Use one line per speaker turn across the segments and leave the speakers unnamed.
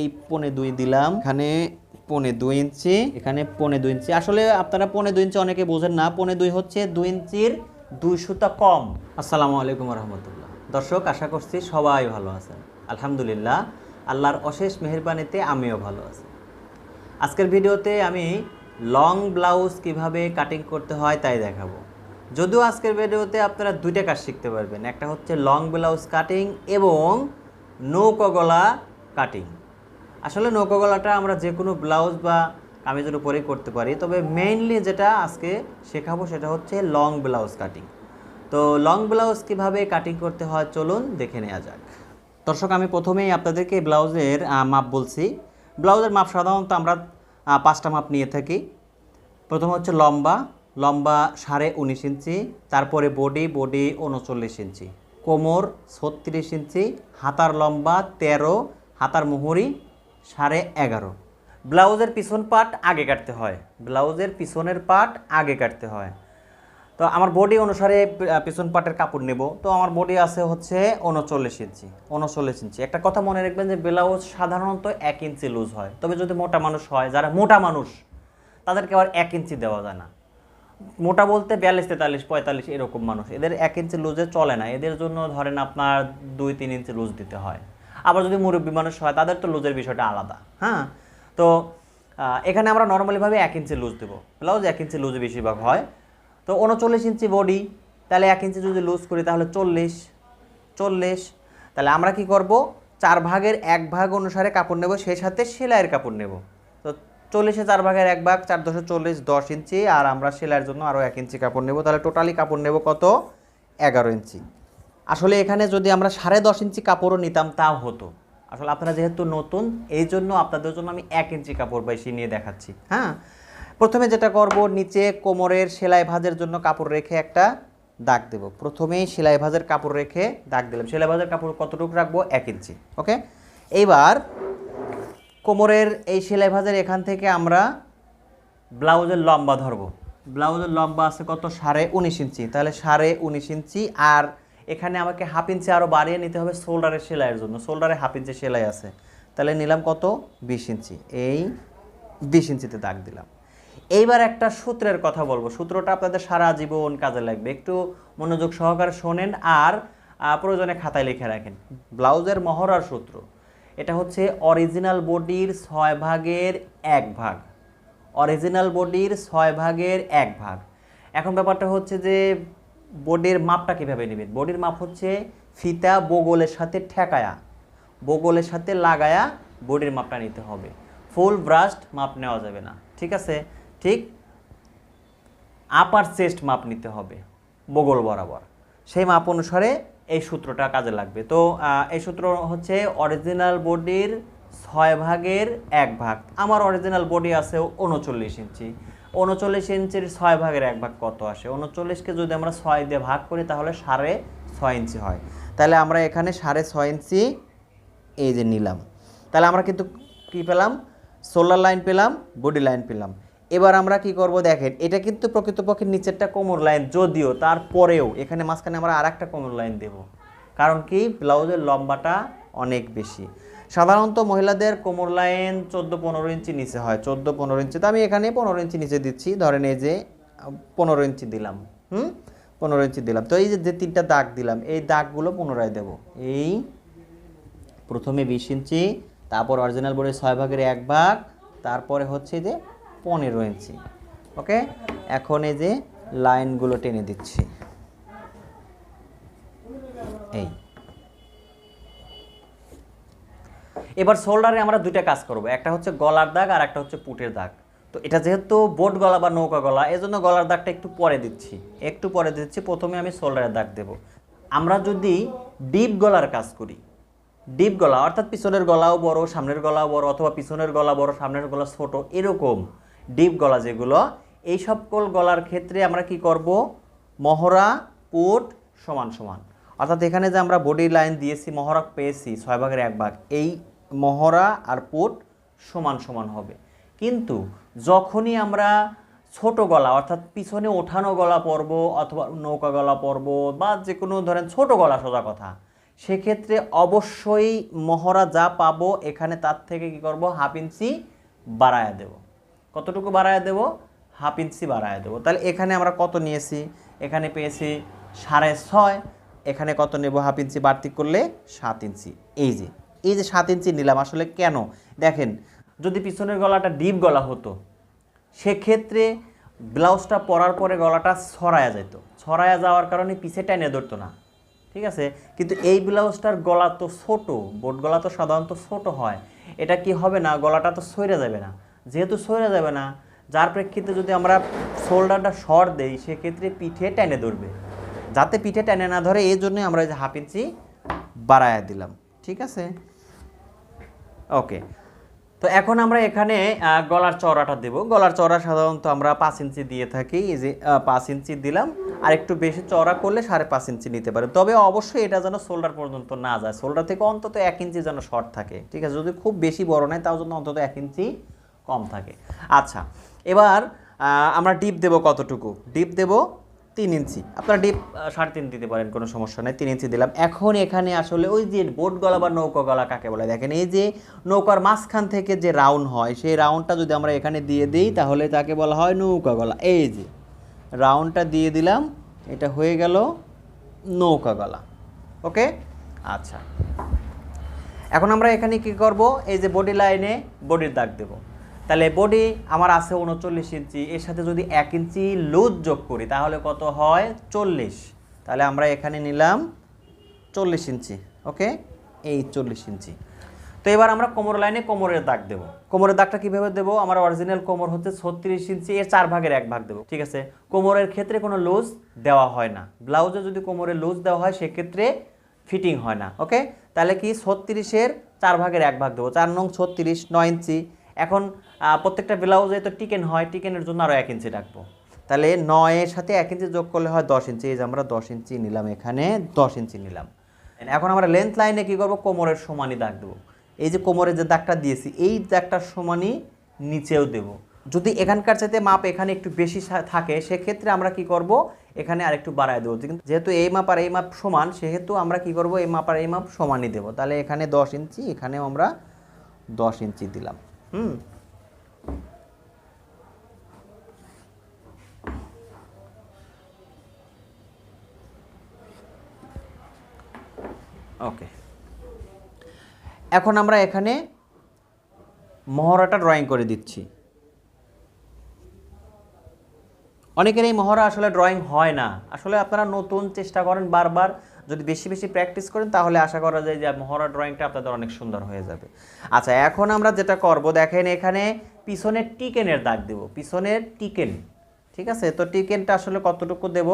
এই পনে দুই দিলাম। এখানে পনে দুই ইঞ্চি, এখানে পনে দুই ইঞ্চি। আসলে আপনারা পনে দুই ইঞ্চি অনেকে বোঝেন না, পনে দুই হচ্ছে দুই ইঞ্চির দুই সুতা কম। আসসালামু আলাইকুম রহমতুল্লাহ দর্শক, আশা করছি সবাই ভালো আছেন। আলহামদুলিল্লাহ, আল্লাহর অশেষ মেহেরবানিতে আমিও ভালো আছি। আজকের ভিডিওতে আমি লং ব্লাউজ কীভাবে কাটিং করতে হয় তাই দেখাবো। যদিও আজকের ভিডিওতে আপনারা দুইটা কাজ শিখতে পারবেন। একটা হচ্ছে লং ব্লাউজ কাটিং এবং নৌকো গলা কাটিং। আসলে নৌকো গলাটা আমরা যে কোনো ব্লাউজ বা কামিজের উপরেই করতে পারি। তবে মেইনলি যেটা আজকে শেখাবো সেটা হচ্ছে লং ব্লাউজ কাটিং তো লং ব্লাউজ কীভাবে কাটিং করতে হয় চলুন দেখে নেওয়া যাক। দর্শক, আমি প্রথমেই আপনাদেরকে ব্লাউজের মাপ বলছি। ব্লাউজের মাপ সাধারণত আমরা পাঁচটা মাপ নিয়ে থাকি। প্রথম হচ্ছে লম্বা লম্বা সাড়ে উনিশ ইঞ্চি, তারপরে বডি বডি উনচল্লিশ ইঞ্চি। কোমর ছত্রিশ ইঞ্চি, হাতার লম্বা তেরো, হাতার মুহুরি সাড়ে এগারো। ব্লাউজের পিছন পাট আগে কাটতে হয়। ব্লাউজের পিছনের পাট আগে কাটতে হয়। তো আমার বডি অনুসারে পিছন পাটের কাপড় নেব। তো আমার বডি আছে হচ্ছে উনচল্লিশ ইঞ্চি উনচল্লিশ ইঞ্চি। একটা কথা মনে রাখবেন যে ব্লাউজ সাধারণত এক ইঞ্চি লুজ হয়। তবে যদি মোটা মানুষ হয়, যারা মোটা মানুষ, তাদেরকে আবার এক ইঞ্চি দেওয়া যায় না। মোটা বলতে বিয়াল্লিশ, তেতাল্লিশ, পঁয়তাল্লিশ এরকম মানুষ। এদের এক ইঞ্চি লুজে চলে না। এদের জন্য ধরেন আপনার দুই, তিন ইঞ্চি লুজ দিতে হয়। আবার যদি মুরব্বী মানুষ হয়, তাদের তো লুজের বিষয়টা আলাদা হ্যাঁ? তো এখানে আমরা নর্মালিভাবে এক ইঞ্চি লুজ দেবো। ব্লাউজ এক ইঞ্চি লুজ বেশিরভাগ হয়। তো উনচল্লিশ ইঞ্চি বডি তাহলে এক ইঞ্চি যদি লুজ করি, তাহলে চল্লিশ চল্লিশ। তাহলে আমরা কি করব? চার ভাগের এক ভাগ অনুসারে কাপড় নেব, সেই সাথে সেলাইয়ের কাপড় নেব। তো চল্লিশে চার ভাগের এক ভাগ, চার দশে চল্লিশ, দশ ইঞ্চি আর আমরা সেলাইয়ের জন্য আরও এক ইঞ্চি কাপড় নেব। তাহলে টোটালি কাপড় নেব কত? এগারো ইঞ্চি আসলে এখানে যদি আমরা সাড়ে দশ ইঞ্চি কাপড়ও নিতাম, তাও হতো। আসলে আপনারা যেহেতু নতুন, এই জন্য আপনাদের জন্য আমি এক ইঞ্চি কাপড় বেশি নিয়ে দেখাচ্ছি। হ্যাঁ? প্রথমে যেটা করব, নিচে কোমরের সেলাই ভাজের জন্য কাপড় রেখে একটা দাগ দেব। প্রথমেই সেলাই ভাজের কাপড় রেখে দাগ দিলাম। সেলাই ভাঁজের কাপড় কতটুকু রাখব? এক ইঞ্চি। ওকে? এইবার কোমরের এই সেলাই ভাজের এখান থেকে আমরা ব্লাউজের লম্বা ধরবো। ব্লাউজের লম্বা আছে কত? সাড়ে উনিশ ইঞ্চি। তাহলে সাড়ে উনিশ ইঞ্চি আর এখানে আমাকে হাফ ইঞ্চি আরও বাড়িয়ে নিতে হবে শোল্ডারের সেলাইয়ের জন্য। শোল্ডারে হাফ ইঞ্চি সেলাই আছে। তাহলে নিলাম কত? বিশ ইঞ্চি। এই বিশ ইঞ্চিতে দাগ দিলাম। এইবার একটা সূত্রের কথা বলব। সূত্রটা আপনাদের সারা জীবন কাজে লাগবে। একটু মনোযোগ সহকারে শোনেন আর প্রয়োজনে খাতায় লিখে রাখেন। ব্লাউজের মহড়ার সূত্র। এটা হচ্ছে অরিজিনাল বডির ছয় ভাগের এক ভাগ। অরিজিনাল বডির ছয় ভাগের এক ভাগ। এখন ব্যাপারটা হচ্ছে যে বডির মাপটা কীভাবে নেবেন? বডির মাপ হচ্ছে ফিতা, বগলের সাথে ঠেকায়া। বগলের সাথে লাগায়া বডির মাপটা নিতে হবে। ফুল ব্রাস্ট মাপ নেওয়া যাবে না। ঠিক আছে? ঠিক আপার চেস্ট মাপ নিতে হবে, বগল বরাবর। সেই মাপ অনুসারে এই সূত্রটা কাজে লাগবে। তো এই সূত্র হচ্ছে অরিজিনাল বডির ছয় ভাগের এক ভাগ। আমার অরিজিনাল বডি আছে উনচল্লিশ ইঞ্চি। উনচল্লিশ ইঞ্চির ছয় ভাগের এক ভাগ কত আসে? উনচল্লিশকে যদি আমরা ছয় দিয়ে ভাগ করি, তাহলে সাড়ে ছয় ইঞ্চি হয়। তাহলে আমরা এখানে সাড়ে ছয় ইঞ্চি এই যে নিলাম। তাহলে আমরা কিন্তু কি পেলাম? সোলার লাইন পেলাম, বডি লাইন পেলাম। এবার আমরা কি করব দেখেন, এটা কিন্তু প্রকৃতপক্ষে নিচেরটা কোমর লাইন, যদিও তারপরেও এখানে মাঝখানে আমরা আর একটা কোমর লাইন দেব। কারণ কি? ব্লাউজের লম্বাটা অনেক বেশি। সাধারণত মহিলাদের কোমর লাইন চোদ্দ পনেরো ইঞ্চি নিচে হয়, চোদ্দ পনেরো ইঞ্চি। তো আমি এখানে পনেরো ইঞ্চি নিচে দিচ্ছি, ধরেন এই যে, পনেরো ইঞ্চি দিলাম, হুম? পনেরো ইঞ্চি দিলাম। তো এই যে তিনটা দাগ দিলাম, এই দাগগুলো পুনরায় দেব। এই প্রথমে বিশ ইঞ্চি, তারপর অরিজিনাল বোর্ডের ছয় ভাগের এক ভাগ, তারপরে হচ্ছে যে পনেরো ইঞ্চি। ওকে? এখন এই যে লাইনগুলো টেনে দিচ্ছি। এই। এবার শোল্ডারে আমরা দুইটা কাজ করব, একটা হচ্ছে গলার দাগ আর একটা হচ্ছে পুটের দাগ। তো এটা যেহেতু বোট গলা বা নৌকা গলা, এজন্য গলার দাগটা একটু পরে দিচ্ছি, একটু পরে দিচ্ছি, প্রথমে আমি শোল্ডারের দাগ দেব। আমরা যদি ডিপ গলার কাজ করি, ডিপ গলা অর্থাৎ পিছনের গলাও বড়, সামনের গলাও বড় অথবা পিছনের গলা বড়, সামনের গলা ছোট, এরকম ডিপ গলা যেগুলো, এই সকল গলার ক্ষেত্রে আমরা কি করব? মহড়া, পুট সমান সমান। অর্থাৎ এখানে যে আমরা বডি লাইন দিয়েছি, মহড়া পেয়েছি, ছয় ভাগের এক ভাগ, এই মহড়া আর পুট সমান সমান হবে। কিন্তু যখনই আমরা ছোট গলা, অর্থাৎ পিছনে ওঠানো গলা পরব অথবা নৌকা গলা পরব বা যে কোনো ধরেন ছোট গলা সোজা কথা, সেক্ষেত্রে অবশ্যই মহড়া যা পাবো এখানে তার থেকে কি করব? হাফ ইঞ্চি বাড়ায়া দেব। কতটুকু বাড়ায়া দেব? হাফ ইঞ্চি বাড়ায়া দেবো। তাহলে এখানে আমরা কত নিয়েছি? এখানে পেয়েছি সাড়ে ছয়, এখানে কত নেব? হাফ ইঞ্চি বাড়তি করলে সাত ইঞ্চি। এই যে এই যে সাত ইঞ্চি নিলাম, আসলে কেন? দেখেন, যদি পিছনের গলাটা ডিপ গলা হতো, সেক্ষেত্রে ব্লাউজটা পরার পরে গলাটা ছড়ায়া যেত। ছড়ায়া যাওয়ার কারণে পিছে টেনে ধরতো না। ঠিক আছে? কিন্তু এই ব্লাউজটার গলা তো ছোট, বোট গলা তো সাধারণত ছোট হয়। এটা কি হবে না? গলাটা তো সইরা যাবে না। যেহেতু সইরা যাবে না, যার প্রেক্ষিতে যদি আমরা শোল্ডারটা শর্ট দেই, সেক্ষেত্রে পিঠে টেনে ধরবে। যাতে পিঠে টেনে না ধরে, এই জন্যই আমরা এই যে হাফ ইঞ্চি বাড়ায়া দিলাম। ঠিক আছে? ওকে তো এখন আমরা এখানে গলার চওড়াটা দেব। গলার চওড়া সাধারণত আমরা পাঁচ ইঞ্চি দিয়ে থাকি, এই যে পাঁচ ইঞ্চি দিলাম। আর একটু বেশি চওড়া করলে সাড়ে পাঁচ ইঞ্চি নিতে পারে। তবে অবশ্যই এটা যেন শোল্ডার পর্যন্ত না যায়। শোল্ডার থেকে অন্তত এক ইঞ্চি যেন শর্ট থাকে, ঠিক আছে? যদি খুব বেশি বড় নেয় তাও জন্য অন্তত এক ইঞ্চি কম থাকে। আচ্ছা এবার আমরা ডিপ দেব কতটুকু? ডিপ দেব তিন ইঞ্চি। আপনারা ডিপ সাড়ে তিন দিতে পারেন, কোনো সমস্যা নেই। তিন ইঞ্চি দিলাম। এখন এখানে আসলে ওই যে বোট গলা বা নৌকা গলা কাকে বলে, দেখেন এই যে নৌকার মাঝখান থেকে যে রাউন্ড হয়, সেই রাউন্ডটা যদি আমরা এখানে দিয়ে দিই, তাহলে তাকে বলা হয় নৌকা গলা। এই যে রাউন্ডটা দিয়ে দিলাম, এটা হয়ে গেল নৌকা গলা। ওকে? আচ্ছা। এখন আমরা এখানে কি করব? এই যে বডি লাইনে বডির দাগ দেব। তাহলে বডি আমার আছে উনচল্লিশ ইঞ্চি, এর সাথে যদি এক ইঞ্চি লুজ যোগ করি, তাহলে কত হয় চল্লিশ। তাহলে আমরা এখানে নিলাম চল্লিশ ইঞ্চি ওকে এই চল্লিশ ইঞ্চি। তো এবার আমরা কোমর লাইনে কোমরের দাগ দেবো। কোমরের দাগটা কীভাবে দেবো? আমার অরিজিনাল কোমর হচ্ছে ছত্রিশ ইঞ্চি, এর চার ভাগের এক ভাগ দেবো, ঠিক আছে? কোমরের ক্ষেত্রে কোনো লুজ দেওয়া হয় না। ব্লাউজে যদি কোমরে লুজ দেওয়া হয়, সেক্ষেত্রে ফিটিং হয় না ওকে তাহলে কি ছত্রিশের চার ভাগের এক ভাগ দেবো, চার নং ছত্রিশ, নয় ইঞ্চি। এখন প্রত্যেকটা ব্লাউজে তো টিকেন হয়, টিকেনের জন্য আরও এক ইঞ্চি রাখব। তাহলে নয়ের সাথে এক ইঞ্চি যোগ করলে হয় দশ ইঞ্চি, এই যে আমরা দশ ইঞ্চি নিলাম এখানে, দশ ইঞ্চি নিলাম। এখন আমরা লেন্থ লাইনে কী করব? কোমরের সমানই দাগ দেবো। এই যে কোমরের যে দাগটা দিয়েছি, এই দাগটার সমানই নিচেও দেব। যদি এখানকার চাইতে মাপ এখানে একটু বেশি থাকে, সেক্ষেত্রে আমরা কি করব? এখানে আর একটু বাড়ায় দেবো। কিন্তু যেহেতু এই মাপ আর এই মাপ সমান, সেহেতু আমরা কি করব? এই মাপ আর এই মাপ সমানই দেবো। তাহলে এখানে দশ ইঞ্চি, এখানেও আমরা দশ ইঞ্চি দিলাম। হুম ওকে এখন আমরা এখানে মহড়াটা ড্রয়িং করে দিচ্ছি। অনেকের এই মহড়া আসলে ড্রয়িং হয় না। আসলে আপনারা নতুন চেষ্টা করেন বারবার যদি বেশি বেশি প্র্যাকটিস করেন, তাহলে আশা করা যায় যে মহড়া ড্রয়িংটা আপনাদের অনেক সুন্দর হয়ে যাবে। আচ্ছা এখন আমরা যেটা করব, দেখেন এখানে পিছনের টিকেনের দাগ দেব পিছনের টিকেন ঠিক আছে? তো টিকেনটা আসলে কতটুকু দেব?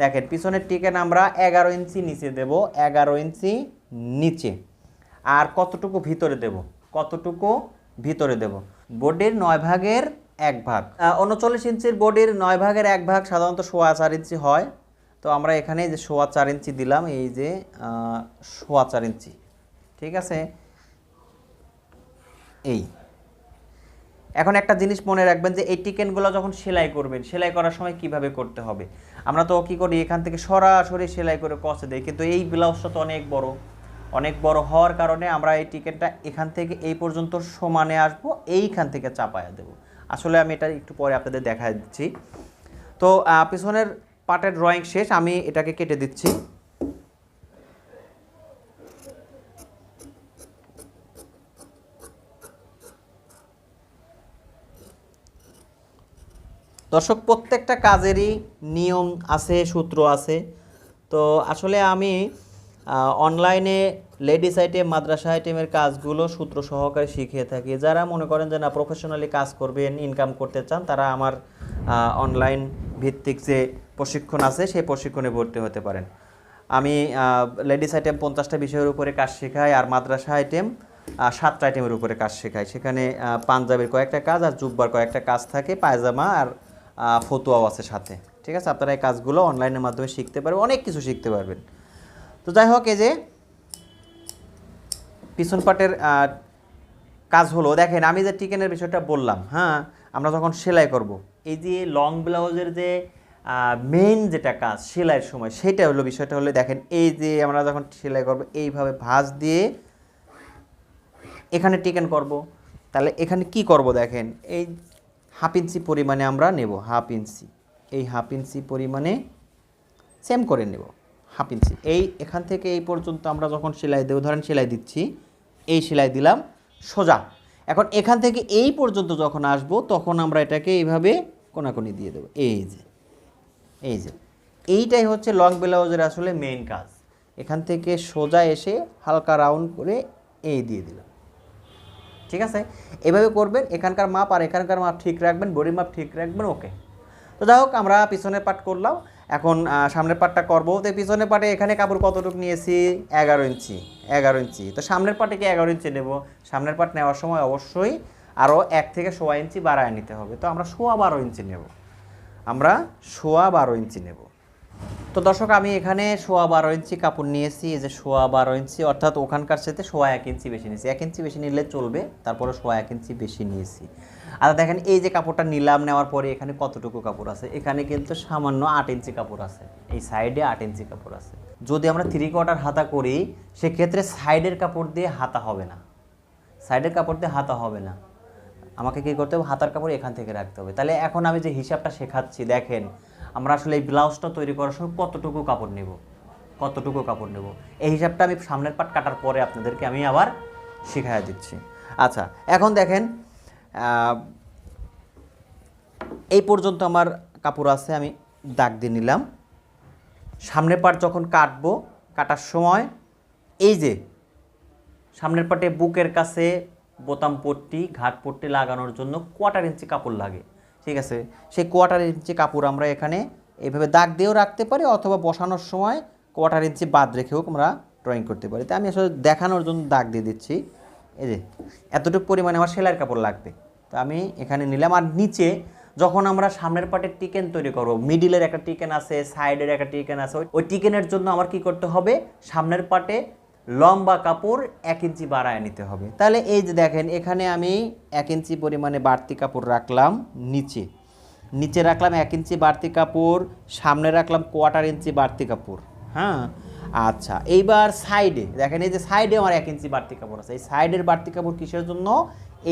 দেখেন পিছনের টিকেন আমরা এগারো ইঞ্চি নিচে দেব, এগারো ইঞ্চি নিচে। আর কতটুকু ভিতরে দেব? কতটুকু ভিতরে দেব? বোর্ডের নয় ভাগের এক ভাগ। উনচল্লিশ ইঞ্চির বোর্ডের নয় ভাগের এক ভাগ সাধারণত সোয়া চার ইঞ্চি হয়। তো আমরা এখানে যে সোয়া চার ইঞ্চি দিলাম, এই যে সোয়া চার ইঞ্চি। ঠিক আছে? এই। এখন একটা জিনিস মনে রাখবেন যে, এই টিকেনগুলো যখন সেলাই করবেন, সেলাই করার সময় কীভাবে করতে হবে? আমরা তো কি করি, এখান থেকে সরাসরি সেলাই করে কষে দিই, কিন্তু এই ব্লাউজটা তো অনেক বড়। অনেক বড় হওয়ার কারণে আমরা এই টিকেনটা এখান থেকে এই পর্যন্ত সমানে আসব, এইখান থেকে চাপায়া দেব। আসলে আমি এটা একটু পরে আপনাদের দেখা দিচ্ছি। তো পিছনের পার্টের ড্রয়িং শেষ, আমি এটাকে কেটে দিচ্ছি। দর্শক, প্রত্যেকটা কাজেরই নিয়ম আছে, সূত্র আছে। তো আসলে আমি অনলাইনে লেডিস আইটেম মাদ্রাসা আইটেমের কাজগুলো সূত্র সহকারে শিখিয়ে থাকি। যারা মনে করেন যে না প্রফেশনালি কাজ করবেন ইনকাম করতে চান, তারা আমার অনলাইন ভিত্তিক যে প্রশিক্ষণ আছে, সেই প্রশিক্ষণে ভর্তি হতে পারেন। আমি লেডিস আইটেম পঞ্চাশটা বিষয়ের উপরে কাজ শেখাই আর মাদ্রাসা আইটেম সাতটা আইটেমের উপরে কাজ শেখাই। সেখানে পাঞ্জাবের কয়েকটা কাজ আর জুব্বার কয়েকটা কাজ থাকে, পায়জামা আর ফতুয়াও আছে সাথে। ঠিক আছে? আপনারা এই কাজগুলো অনলাইনের মাধ্যমে শিখতে পারবেন, অনেক কিছু শিখতে পারবেন। তো যাই হোক, এই যে পিছন পাটের কাজ হলো, দেখেন আমি যে টিকেনের বিষয়টা বললাম হ্যাঁ? আমরা যখন সেলাই করব, এই যে লং ব্লাউজের যে মেইন যেটা কাজ সেলাইয়ের সময়, সেটা হলো বিষয়টা হলো দেখেন, এই যে আমরা যখন সেলাই করব, এইভাবে ভাঁজ দিয়ে এখানে টিকেন করব। তাহলে এখানে কি করব দেখেন, এই হাফ ইঞ্চি পরিমাণে আমরা নেব হাফ ইঞ্চি এই হাফ ইঞ্চি পরিমাণে সেম করে নেব হাফ ইঞ্চি এই এখান থেকে এই পর্যন্ত আমরা যখন সেলাই দেবো, ধরেন সেলাই দিচ্ছি, এই সেলাই দিলাম, সোজা। এখন এখান থেকে এই পর্যন্ত যখন আসব, তখন আমরা এটাকে এইভাবে কোনাকুনি দিয়ে দেবো, এই যে। এই যে, এইটাই হচ্ছে লং ব্লাউজের আসলে মেইন কাজ। এখান থেকে সোজা এসে হালকা রাউন্ড করে এই দিয়ে দিলাম। ঠিক আছে? এভাবে করবেন, এখানকার মাপ আর এখানকার মাপ ঠিক রাখবেন বডির মাপ ঠিক রাখবেন ওকে তো যাই হোক, আমরা পিছনের পাট করলাম। এখন সামনের পাটটা করব। তো পিছনের পাটে এখানে কাপড় কতটুকু নিয়েছি? এগারো ইঞ্চি এগারো ইঞ্চি। তো সামনের পাটে কি এগারো ইঞ্চি নেব। সামনের পাট নেওয়ার সময় অবশ্যই আরও এক থেকে সোয়া ইঞ্চি বাড়ায় নিতে হবে। তো আমরা সোয়া বারো ইঞ্চি নেব। আমরা সোয়া বারো ইঞ্চি নেব। তো দর্শক, আমি এখানে সোয়া বারো ইঞ্চি কাপড় নিয়েছি, এই যে সোয়া বারো ইঞ্চি, অর্থাৎ ওখানকার সাথে সোয়া এক ইঞ্চি বেশি নিয়েছি। এক ইঞ্চি বেশি নিলে চলবে, তারপরে সোয়া এক ইঞ্চি বেশি নিয়েছি। আর দেখেন, এই যে কাপড়টা নিলাম, নেওয়ার পরে এখানে কতটুকু কাপড় আছে? এখানে কিন্তু সামান্য আট ইঞ্চি কাপড় আছে। এই সাইডে আট ইঞ্চি কাপড় আছে। যদি আমরা থ্রি কোয়ার্টার হাতা করি, সেক্ষেত্রে সাইডের কাপড় দিয়ে হাতা হবে না। সাইডের কাপড় দিয়ে হাতা হবে না। আমাকে কী করতে হবে? হাতার কাপড় এখান থেকে রাখতে হবে। তাহলে এখন আমি যে হিসাবটা শেখাচ্ছি, দেখেন, আমরা আসলে এই ব্লাউজটা তৈরি করার সময় কতটুকু কাপড় নেব? কতটুকু কাপড় নেব? এই হিসাবটা আমি সামনের পাট কাটার পরে আপনাদেরকে আমি আবার শিখাই দিচ্ছি। আচ্ছা এখন দেখেন এই পর্যন্ত আমার কাপড় আছে, আমি দাগ দিয়ে নিলাম। সামনের পাট যখন কাটবো, কাটার সময় এই যে, সামনের পাটে বুকের কাছে বোতাম পট্টি, ঘাট পট্টি লাগানোর জন্য কোয়ার্টার ইঞ্চি কাপড় লাগে, ঠিক আছে? সেই কোয়ার্টার ইঞ্চি কাপড় আমরা এখানে এইভাবে দাগ দিয়েও রাখতে পারি অথবা বসানোর সময় কোয়ার্টার ইঞ্চি বাদ রেখেও আমরা ড্রয়িং করতে পারি। তাই আমি আসলে দেখানোর জন্য দাগ দিয়ে দিচ্ছি। এই যে, এতটুকু পরিমাণে আমার সেলাইয়ের কাপড় লাগবে। তো আমি এখানে নিলাম আর নিচে যখন আমরা সামনের পাটের টিকেন তৈরি করব মিডিলের একটা টিকেন আছে সাইডের একটা টিকেন আছে, ওই টিকেনের জন্য আমার কি করতে হবে? সামনের পাটে লম্বা কাপড় এক ইঞ্চি বাড়ায় নিতে হবে। তাহলে এই যে দেখেন, এখানে আমি এক ইঞ্চি পরিমাণে বাড়তি কাপড় রাখলাম নিচে। নিচে রাখলাম এক ইঞ্চি বাড়তি কাপড়, সামনে রাখলাম কোয়ার্টার ইঞ্চি বাড়তি কাপড় হ্যাঁ? আচ্ছা এইবার সাইডে, দেখেন এই যে সাইডে আমার এক ইঞ্চি বাড়তি কাপড় আছে। এই সাইডের বাড়তি কাপড় কিসের জন্য?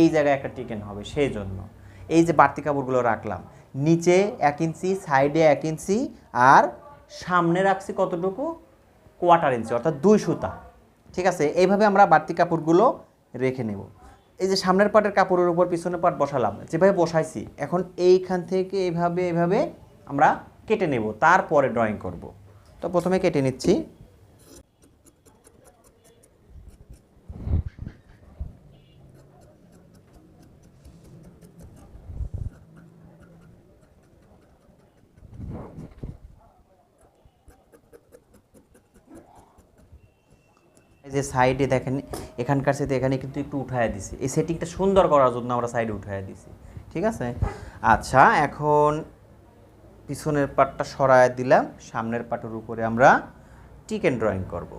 এই জায়গায় একটা টিকেন হবে, সেই জন্য। এই যে বাড়তি কাপড়গুলো রাখলাম, নিচে এক ইঞ্চি, সাইডে এক ইঞ্চি, আর সামনে রাখছি কতটুকু? কোয়ার্টার ইঞ্চি, অর্থাৎ দুই সুতা। ঠিক আছে? এইভাবে আমরা বাড়তি কাপড়গুলো রেখে নেব। এই যে সামনের পাটের কাপড়ের উপর পিছনের পাট বসালাম, যেভাবে বসাইছি, এখন এইখান থেকে এইভাবে এইভাবে আমরা কেটে নেব, তারপরে ড্রয়িং করব। তো প্রথমে কেটে নিচ্ছি। যে সাইডে দেখেন, এখানকার সাথে এখানে কিন্তু একটু উঠায় দিছি। এই সেটিংটা সুন্দর করার জন্য আমরা সাইডে উঠায় দিছি। ঠিক আছে? আচ্ছা এখন পিছনের পাটটা সরায় দিলাম। সামনের পাটের উপরে আমরা টিকেন ড্রয়িং করব।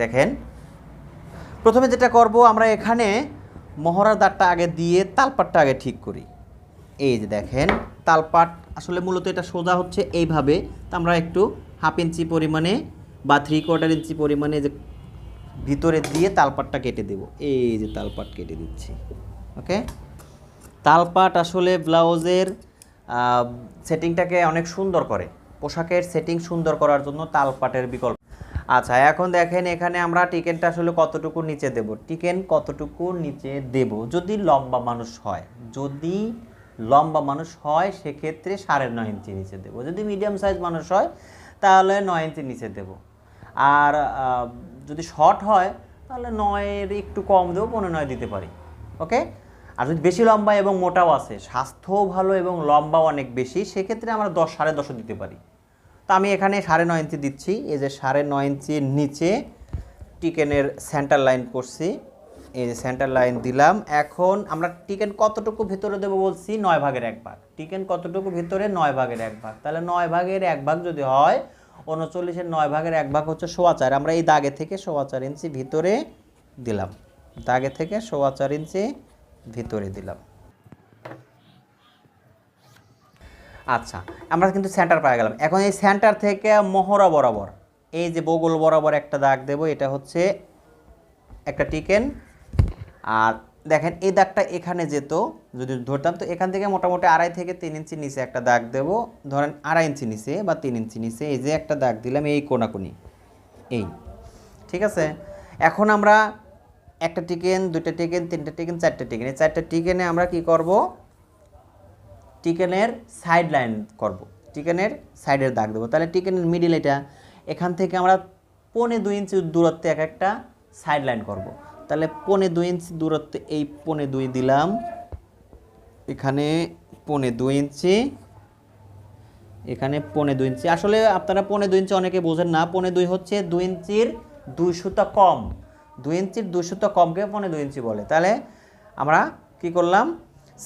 দেখেন? প্রথমে যেটা করব, আমরা এখানে মহড়ার দাঁড়টা আগে দিয়ে তালপাটটা আগে ঠিক করি। এই যে দেখেন, তালপাট আসলে মূলত এটা সোজা হচ্ছে এইভাবে। তো আমরা একটু হাফ ইঞ্চি পরিমাণে বা থ্রি কোয়ার্টার ইঞ্চি পরিমাণে যে ভিতরে দিয়ে তালপাটটা কেটে দেব। এই যে তালপাট কেটে দিচ্ছি। ওকে? তালপাট আসলে ব্লাউজের সেটিংটাকে অনেক সুন্দর করে। পোশাকের সেটিং সুন্দর করার জন্য তালপাটের বিকল্প। আচ্ছা এখন দেখেন এখানে আমরা টিকেনটা আসলে কতটুকু নিচে দেব। টিকেন কতটুকু নিচে দেব? যদি লম্বা মানুষ হয়, যদি লম্বা মানুষ হয়, সেক্ষেত্রে সাড়ে নয় ইঞ্চি নিচে দেবো। যদি মিডিয়াম সাইজ মানুষ হয়, তাহলে নয় ইঞ্চি নিচে দেবো। আর যদি শর্ট হয়, তাহলে নয়ের একটু কম দেবো পনেরো নয় দিতে পারি ওকে আর যদি বেশি লম্বা এবং মোটাও আছে, স্বাস্থ্যও ভালো এবং লম্বাও অনেক বেশি, সেক্ষেত্রে আমরা দশ, সাড়ে দশও দিতে পারি। তো আমি এখানে সাড়ে নয় ইঞ্চি দিচ্ছি, এই যে সাড়ে নয় ইঞ্চির নিচে টিকেনের সেন্টার লাইন করছি, এই যে সেন্টার লাইন দিলাম। এখন আমরা টিকেন কতটুকু ভিতরে দেবো বলছি, নয় ভাগের এক ভাগ। টিকেন কতটুকু ভিতরে? নয় ভাগের এক ভাগ। তাহলে নয় ভাগের এক ভাগ যদি হয় উনচল্লিশের নয় ভাগের এক ভাগ হচ্ছে সোয়া চার। আমরা এই দাগে থেকে সোয়া চার ইঞ্চি ভিতরে দিলাম। দাগে থেকে সোয়া চার ইঞ্চি ভিতরে দিলাম। আচ্ছা আমরা কিন্তু সেন্টার পায়ে গেলাম। এখন এই সেন্টার থেকে মহড়া বরাবর, এই যে বগল বরাবর একটা দাগ দেব, এটা হচ্ছে একটা টিকেন, আর দেখেন, এই দাগটা এখানে যেত, যদি ধরতাম, তো এখান থেকে মোটামুটি আড়াই থেকে তিন ইঞ্চি নিচে একটা দাগ দেব। ধরেন আড়াই ইঞ্চি নিচে বা তিন ইঞ্চি নিচে, এই যে একটা দাগ দিলাম, এই কোনাকুনি, এই, ঠিক আছে? এখন আমরা একটা টিকেন, দুইটা টিকেন, তিনটা টিকেন, চারটা টিকেন, এই চারটা টিকেনে আমরা কি করব? টিকেনের সাইড লাইন করব, টিকেনের সাইডের দাগ দেবো। তাহলে টিকেনের মিডিল এটা, এখান থেকে আমরা পনে দুই ইঞ্চি দূরত্বে এক একটা সাইড লাইন করব। তাহলে পনে দুই ইঞ্চি দূরত্বে এই পনে দুই দিলাম। এখানে পনে দুই ইঞ্চি, এখানে পনে দুই ইঞ্চি। আসলে আপনারা পনে দুই ইঞ্চি অনেকে বোঝেন না, পনে দুই হচ্ছে দুই ইঞ্চির দুই সুতা কম। দুই ইঞ্চির দুই সুতা কমকে পনে দুই ইঞ্চি বলে। তাহলে আমরা কি করলাম?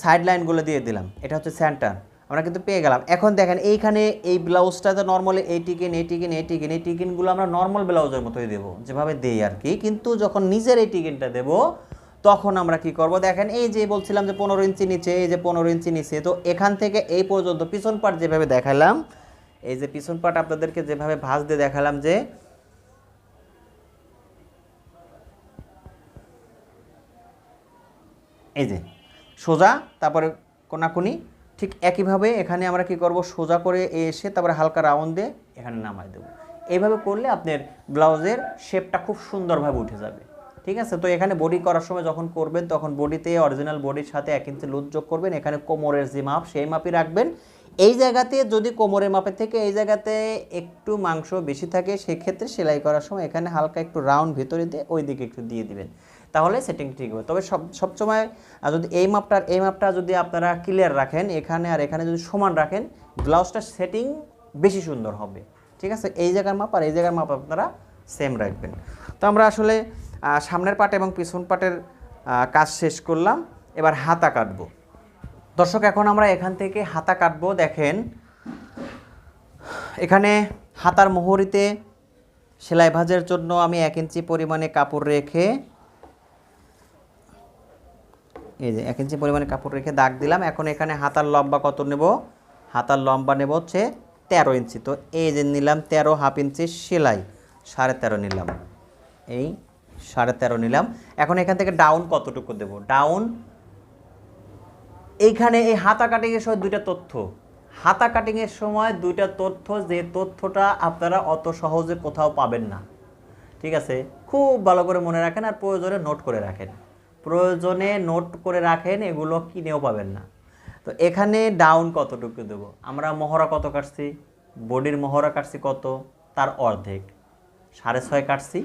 সাইড লাইনগুলো দিয়ে দিলাম। এটা হচ্ছে সেন্টার। আমরা কিন্তু পেয়ে গেলাম। এখন দেখেন, এইখানে এই ব্লাউজটাতে নর্মালি এই টিকিন এই টিকিন এই টিকিন, এই টিকিনগুলো আমরা নর্মাল ব্লাউজের মতোই দেবো। যেভাবে দেই আর কি কিন্তু যখন নিজের এই টিকিনটা দেবো, তখন আমরা কি করব? দেখেন, এই যে বলছিলাম যে পনেরো ইঞ্চি নিচে, এই যে পনেরো ইঞ্চি নিচে, তো এখান থেকে এই পর্যন্ত পিছন পাট যেভাবে দেখালাম, এই যে পিছন পাট আপনাদেরকে যেভাবে ভাঁজ দিয়ে দেখালাম যে, এই যে সোজা, তারপরে কোনাকুনি ঠিক একইভাবে এখানে আমরা কি করব? সোজা করে এসে তারপরে হালকা রাউন্ড দিয়ে এখানে নামাই দেবো। এইভাবে করলে আপনার ব্লাউজের শেপটা খুব সুন্দরভাবে উঠে যাবে। ঠিক আছে? তো এখানে বডি করার সময় যখন করবেন, তখন বডিতে অরিজিনাল বডির সাথে এক ইঞ্চি লুজ যোগ করবেন। এখানে কোমরের যে মাপ, সেই মাপই রাখবেন। এই জায়গাতে যদি কোমরের মাপের থেকে এই জায়গাতে একটু মাংস বেশি থাকে, সেক্ষেত্রে সেলাই করার সময় এখানে হালকা একটু রাউন্ড ভিতরে দিয়ে ওই দিকে একটু দিয়ে দিবেন। তাহলে সেটিং ঠিক হবে। তবে সব সবসময় যদি এই মাপটার, এই মাপটা যদি আপনারা ক্লিয়ার রাখেন, এখানে আর এখানে যদি সমান রাখেন ব্লাউজটার সেটিং বেশি সুন্দর হবে। ঠিক আছে? এই জায়গার মাপ আর এই জায়গার মাপ আপনারা সেম রাখবেন। তো আমরা আসলে সামনের পাট এবং পিছন পাটের কাজ শেষ করলাম। এবার হাতা কাটবো। দর্শক, এখন আমরা এখান থেকে হাতা কাটবো। দেখেন, এখানে হাতার মোহরিতে সেলাই ভাজের জন্য আমি এক ইঞ্চি পরিমাণে কাপড় রেখে এই যে এক ইঞ্চি পরিমাণে কাপড় রেখে দাগ দিলাম। এখন এখানে হাতার লম্বা কত নেব? হাতার লম্বা নেব হচ্ছে তেরো ইঞ্চি। তো এই যে নিলাম তেরো হাফ ইঞ্চি সেলাই, সাড়ে তেরো নিলাম। এই সাড়ে তেরো নিলাম। এখন এখান থেকে ডাউন কতটুকু দেব? ডাউন এইখানে এই হাতা কাটিংয়ের সময় দুইটা তথ্য। হাতা কাটিংয়ের সময় দুইটা তথ্য, যে তথ্যটা আপনারা অত সহজে কোথাও পাবেন না। ঠিক আছে? খুব ভালো করে মনে রাখেন আর প্রয়োজনে নোট করে রাখেন। প্রয়োজনে নোট করে রাখেন, এগুলো কিনেও পাবেন না। তো এখানে ডাউন কতটুকু দেব? আমরা মহড়া কত কাটছি? বডির মহড়া কাটছি কত? তার অর্ধেক। সাড়ে ছয় কাটছি।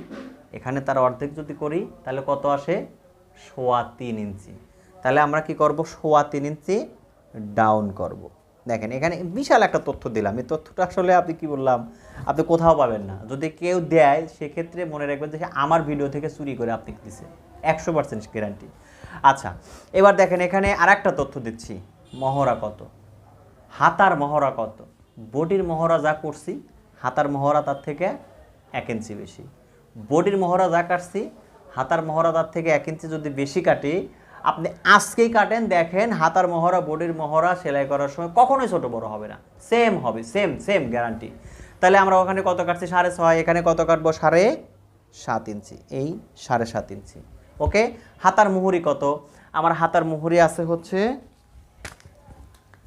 এখানে তার অর্ধেক যদি করি, তাহলে কত আসে? সোয়া তিন ইঞ্চি। তাহলে আমরা কি করব? সোয়া তিন ইঞ্চি ডাউন করব। দেখেন, এখানে বিশাল একটা তথ্য দিলাম। এই তথ্যটা আসলে আপনি কি বললাম? আপনি কোথাও পাবেন না। যদি কেউ দেয়, সেক্ষেত্রে মনে রাখবেন যে আমার ভিডিও থেকে চুরি করে আপনি দিছে। একশো পার্সেন্ট গ্যারান্টি আচ্ছা এবার দেখেন এখানে আর একটা তথ্য দিচ্ছি, মহড়া কত? হাতার মহড়া কত? বডির মহড়া যা করছি, হাতার মহড়া তার থেকে এক ইঞ্চি বেশি। বডির মহড়া যা কাটছি, হাতার মহড়া তার থেকে এক ইঞ্চি যদি বেশি কাটি, আপনি আজকেই কাটেন, দেখেন হাতার মহড়া, বডির মহড়া সেলাই করার সময় কখনোই ছোট বড় হবে না। সেম হবে সেম সেম গ্যারান্টি তাহলে আমরা ওখানে কত কাটছি? সাড়ে ছয়, এখানে কত কাটবো? সাড়ে সাত ইঞ্চি এই সাড়ে সাত ইঞ্চি ওকে? হাতার মুহুরি কত? আমার হাতার মুহুরি আছে হচ্ছে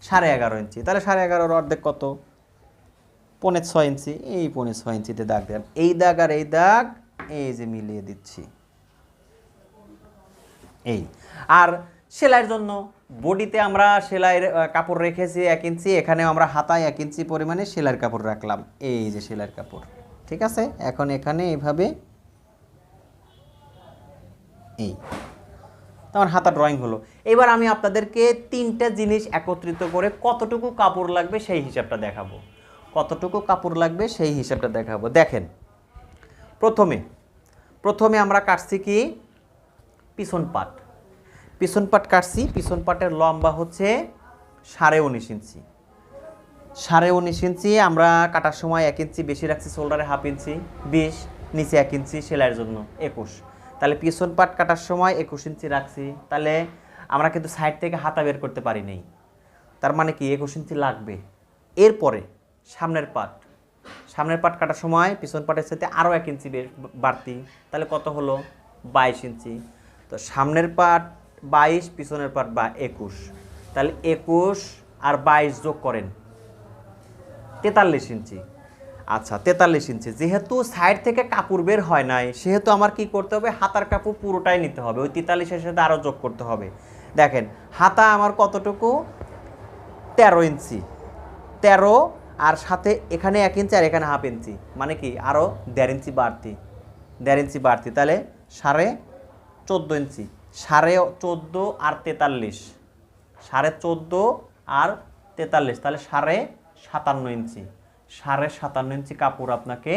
সাড়ে এগারো ইঞ্চি। তাহলে সাড়ে এগারোর অর্ধেক কত? পৌনে ছয় ইঞ্চি। এই পৌনে ছয় ইঞ্চিতে দাগ দিলাম এই দাগ আর এই দাগ, এই যে মিলিয়ে দিচ্ছি। এই। আর সেলাইয়ের জন্য বডিতে আমরা সেলাইয়ের কাপড় রেখেছি এক ইঞ্চি, এখানেও আমরা হাতায় এক ইঞ্চি পরিমাণে সেলাইয়ের কাপড় রাখলাম। এই যে সেলাইয়ের কাপড়। ঠিক আছে? এখন এখানে এইভাবে এই তোমার হাতা ড্রয়িং হলো। এবার আমি আপনাদেরকে তিনটা জিনিস একত্রিত করে কতটুকু কাপড় লাগবে সেই হিসাবটা দেখাবো। কতটুকু কাপড় লাগবে সেই হিসাবটা দেখাবো। দেখেন, প্রথমে প্রথমে আমরা কাটছি কি? পিছন পাট। পিছন পাট কাটছি, পিছন পাটের লম্বা হচ্ছে সাড়ে উনিশ ইঞ্চি। সাড়ে উনিশ ইঞ্চি আমরা কাটার সময় এক ইঞ্চি, বেশি রাখছি শোল্ডারে হাফ ইঞ্চি, বিশ, নিচে এক ইঞ্চি, সেলাইয়ের জন্য একুশ। তাহলে পিছন পাট কাটার সময় একুশ ইঞ্চি রাখছি। তাহলে আমরা কিন্তু সাইড থেকে হাতা বের করতে পারি নাই। তার মানে কি? একুশ ইঞ্চি লাগবে। এরপরে সামনের পাট। সামনের পাট কাটার সময় পিছন পাটের সাথে আরও এক ইঞ্চি বাড়তি। তাহলে কত হলো? বাইশ ইঞ্চি। তো সামনের পাট বাইশ, পিছনের পাট বা একুশ। তাহলে একুশ আর বাইশ যোগ করেন তেতাল্লিশ ইঞ্চি। আচ্ছা তেতাল্লিশ ইঞ্চি। যেহেতু সাইড থেকে কাপড় বের হয় নাই, সেহেতু আমার কি করতে হবে? হাতার কাপড় পুরোটাই নিতে হবে। ওই তেতাল্লিশের সাথে আরও যোগ করতে হবে। দেখেন, হাতা আমার কতটুকু? তেরো ইঞ্চি। তেরো আর সাথে এখানে এক ইঞ্চি আর এখানে হাফ ইঞ্চি। মানে কি? আরও দেড় ইঞ্চি বাড়তি। দেড় ইঞ্চি বাড়তি। তাহলে সাড়ে চোদ্দ ইঞ্চি। সাড়ে চোদ্দ আর তেতাল্লিশ। সাড়ে চোদ্দ আর তেতাল্লিশ। তাহলে সাড়ে সাতান্ন ইঞ্চি। সাড়ে সাতান্ন ইঞ্চি কাপড় আপনাকে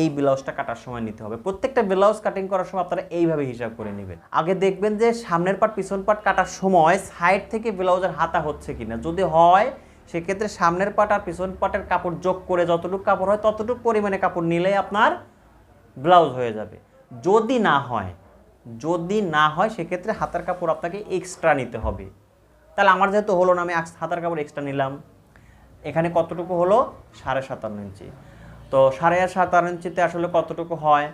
এই ব্লাউজটা কাটার সময় নিতে হবে। প্রত্যেকটা ব্লাউজ কাটিং করার সময় আপনারা এইভাবে হিসাব করে নেবেন। আগে দেখবেন যে সামনের পাট পিছন পাট কাটার সময় সাইড থেকে ব্লাউজের হাতা হচ্ছে কিনা। যদি হয়, সেক্ষেত্রে সামনের পাট আর পিছন পাটের কাপড় যোগ করে যতটুকু কাপড় হয়, ততটুকু পরিমাণে কাপড় নিলেই আপনার ব্লাউজ হয়ে যাবে। যদি না হয়, যদি না হয়, সেক্ষেত্রে হাতার কাপড় আপনাকে এক্সট্রা নিতে হবে। তাহলে আমার যেহেতু হলো না, আমি হাতার কাপড় এক্সট্রা নিলাম। এখানে কতটুকু হলো? সাড়ে সাতান্ন ইঞ্চি। তো সাড়ে সাতান্ন ইঞ্চিতে আসলে কতটুকু হয়?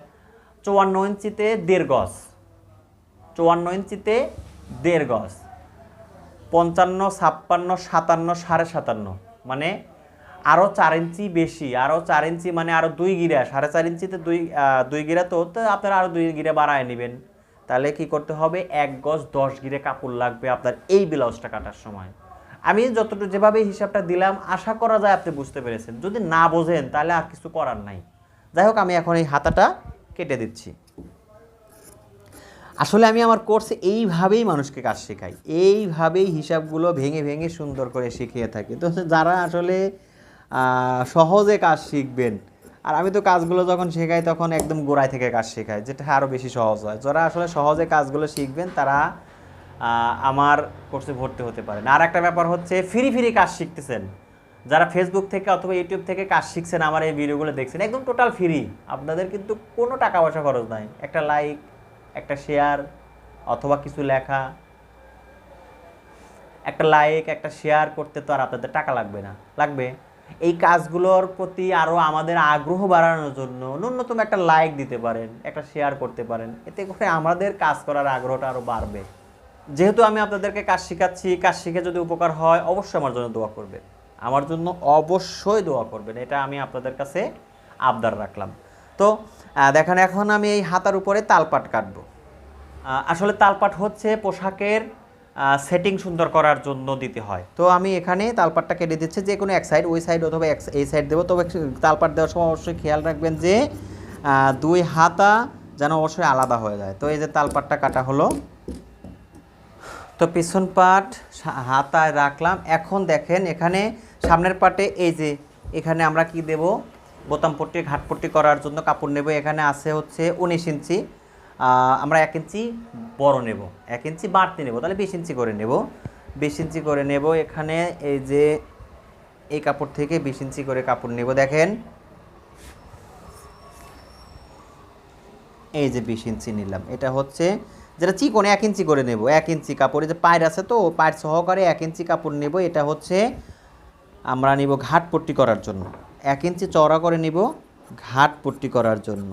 চুয়ান্ন ইঞ্চিতে দেড় গজ। চুয়ান্ন ইঞ্চিতে দেড় গজ। পঞ্চান্ন, ছাপ্পান্ন, সাতান্ন, সাড়ে সাতান্ন। মানে আরও চার ইঞ্চি বেশি। আরও চার ইঞ্চি মানে আরও দুই গিরা। সাড়ে চার ইঞ্চিতে দুই দুই গিরা তো আপনারা আরও দুই গিরা বাড়ায় নেবেন। তাহলে কি করতে হবে? এক গজ দশ গিরে কাপড় লাগবে আপনার এই ব্লাউজটা কাটার সময়। আমি যতটুকু যেভাবে হিসাবটা দিলাম, আশা করা যায় আপনি বুঝতে পেরেছেন। যদি না বোঝেন, তাহলে আর কিছু করার নাই। যাই হোক, আমি এখন এই হাতাটা কেটে দিচ্ছি। আসলে আমি আমার কোর্সে এইভাবেই মানুষকে কাজ শেখাই। এইভাবেই হিসাবগুলো ভেঙে ভেঙে সুন্দর করে শিখিয়ে থাকি। তো যারা আসলে সহজে কাজ শিখবেন, আর আমি তো কাজগুলো যখন শেখাই, তখন একদম গোড়ায় থেকে কাজ শেখাই, যেটা আরও বেশি সহজ হয়। যারা আসলে সহজে কাজগুলো শিখবেন, তারা আমার কোর্সে ভর্তি হতে পারেন। আর একটা ব্যাপার হচ্ছে ফ্রি ফ্রি কাজ শিখতেছেন। যারা ফেসবুক থেকে অথবা ইউটিউব থেকে কাজ শিখছেন, আমার এই ভিডিওগুলো দেখছেন, একদম টোটাল ফ্রি আপনাদের কিন্তু কোনো টাকা পয়সা খরচ নাই। একটা লাইক একটা শেয়ার অথবা কিছু লেখা। একটা লাইক একটা শেয়ার করতে তো আর আপনাদের টাকা লাগবে না। লাগবে? এই কাজগুলোর প্রতি আরও আমাদের আগ্রহ বাড়ানোর জন্য ন্যূনতম একটা লাইক দিতে পারেন, একটা শেয়ার করতে পারেন। এতে করে আমাদের কাজ করার আগ্রহটা আরও বাড়বে। যেহেতু আমি আপনাদেরকে কাজ শেখাচ্ছি, কাজ শিখে যদি উপকার হয়, অবশ্যই আমার জন্য দোয়া করবেন। আমার জন্য অবশ্যই দোয়া করবেন। এটা আমি আপনাদের কাছে আবদার রাখলাম। তো দেখেন এখন আমি এই হাতার উপরে তালপাট কাটবো। আসলে তালপাট হচ্ছে পোশাকের সেটিং সুন্দর করার জন্য দিতে হয়। তো আমি এখানে তালপাটটা কেটে দিচ্ছি যে কোনো এক সাইড ওই সাইড অথবা এক এই সাইড দেবো। তবে তালপাট দেওয়ার সময় অবশ্যই খেয়াল রাখবেন যে দুই হাতা যেন অবশ্যই আলাদা হয়ে যায়। তো এই যে তালপাটটা কাটা হলো। তো পিছন পাট হাতায় রাখলাম। এখন দেখেন এখানে সামনের পাটে এই যে, এখানে আমরা কি দেব? বোতাম পট্টি ঘাটপট্টি করার জন্য কাপড় নেব। এখানে আছে হচ্ছে উনিশ ইঞ্চি। আমরা এক ইঞ্চি বড় নেব। এক ইঞ্চি বাড়তি নেব। তাহলে বিশ ইঞ্চি করে নেব। বিশ ইঞ্চি করে নেব। এখানে এই যে, এই কাপড় থেকে বিশ ইঞ্চি করে কাপড় নেব। দেখেন। এই যে বিশ ইঞ্চি নিলাম। এটা হচ্ছে যেটা চিকন এক ইঞ্চি করে নেব, এক ইঞ্চি কাপড় যে পায়ের আছে তো, পায়ের সহকারে এক ইঞ্চি কাপড় নেব, এটা হচ্ছে আমরা নিব ঘাট পট্টি করার জন্য। এক ইঞ্চি চওড়া করে নিব ঘাট পট্টি করার জন্য।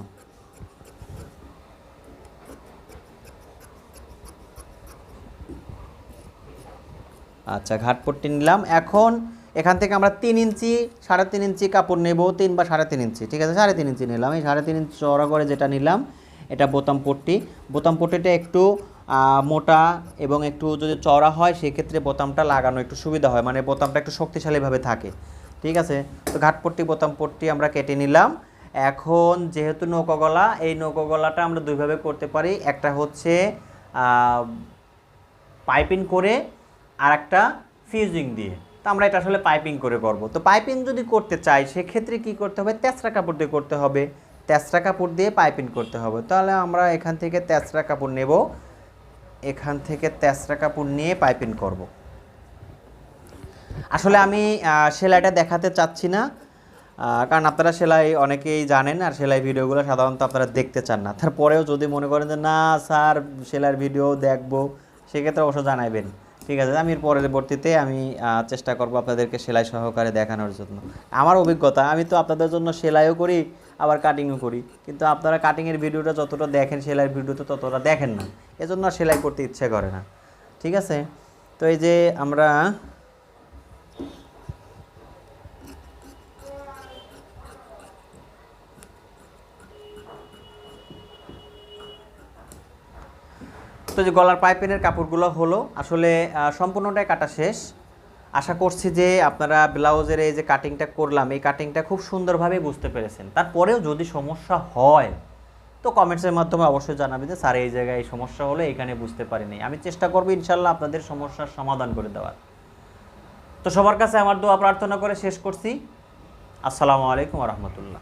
আচ্ছা ঘাট পট্টি নিলাম। এখন এখান থেকে আমরা তিন ইঞ্চি, সাড়ে তিন ইঞ্চি কাপড় নেব, তিন বা সাড়ে তিন ইঞ্চি, ঠিক আছে? সাড়ে তিন ইঞ্চি নিলাম। এই সাড়ে তিন ইঞ্চি চওড়া করে যেটা নিলাম এটা বোতাম পট্টি। বোতাম পট্টিটা একটু মোটা এবং একটু যদি চওড়া হয়, সেক্ষেত্রে বোতামটা লাগানো একটু সুবিধা হয়। মানে বোতামটা একটু শক্তিশালীভাবে থাকে। ঠিক আছে? তো ঘাটপট্টি বোতাম পট্টি আমরা কেটে নিলাম। এখন যেহেতু নৌকা গলা, এই নৌকা গলাটা আমরা দুইভাবে করতে পারি। একটা হচ্ছে পাইপিং করে আর একটা ফিউজিং দিয়ে। তো আমরা এটা আসলে পাইপিং করে করব। তো পাইপিং যদি করতে চাই, সেক্ষেত্রে কি করতে হবে? তেসরা কাপড় দিয়ে করতে হবে। তেসরা কাপড় দিয়ে পাইপিং করতে হবে। তাহলে আমরা এখান থেকে তেসরা কাপড় নেব। এখান থেকে তেসরা কাপড় নিয়ে পাইপিং করব। আসলে আমি সেলাইটা দেখাতে চাচ্ছি না কারণ আপনারা সেলাই অনেকেই জানেন আর সেলাই ভিডিওগুলো সাধারণত আপনারা দেখতে চান না। তারপরেও যদি মনে করেন যে, না, স্যার, সেলাইয়ের ভিডিও দেখব, সেক্ষেত্রে অবশ্য জানাবেন ঠিক আছে, আমি পরবর্তীতে আমি চেষ্টা করব আপনাদেরকে সেলাই সহকারে দেখানোর জন্য। আমার অভিজ্ঞতা, আমি তো আপনাদের জন্য সেলাইও করি, আবার কাটিংও করি। কিন্তু আপনারা কাটিংয়ের ভিডিওটা যতটা দেখেন, সেলাইয়ের ভিডিওটা ততটা দেখেন না। এজন্য সেলাই করতে ইচ্ছে করে না। ঠিক আছে? তো এই যে আমরা তো যে গলার পাইপিনের কাপড়গুলো হলো, আসলে সম্পূর্ণটাই কাটা শেষ। আশা করছি যে আপনারা ব্লাউজের এই যে কাটিংটা করলাম, এই কাটিংটা খুব সুন্দরভাবে বুঝতে পেরেছেন। তারপরেও যদি সমস্যা হয়, তো কমেন্টসের মাধ্যমে অবশ্যই জানাবেন যে, স্যার, এই জায়গায় এই সমস্যা হলো, এখানে বুঝতে পারিনি। আমি চেষ্টা করব ইনশাল্লাহ আপনাদের সমস্যার সমাধান করে দেওয়ার। তো সবার কাছে আমার দোয়া প্রার্থনা করে শেষ করছি। আসসালামু আলাইকুম রহমতুল্লাহ।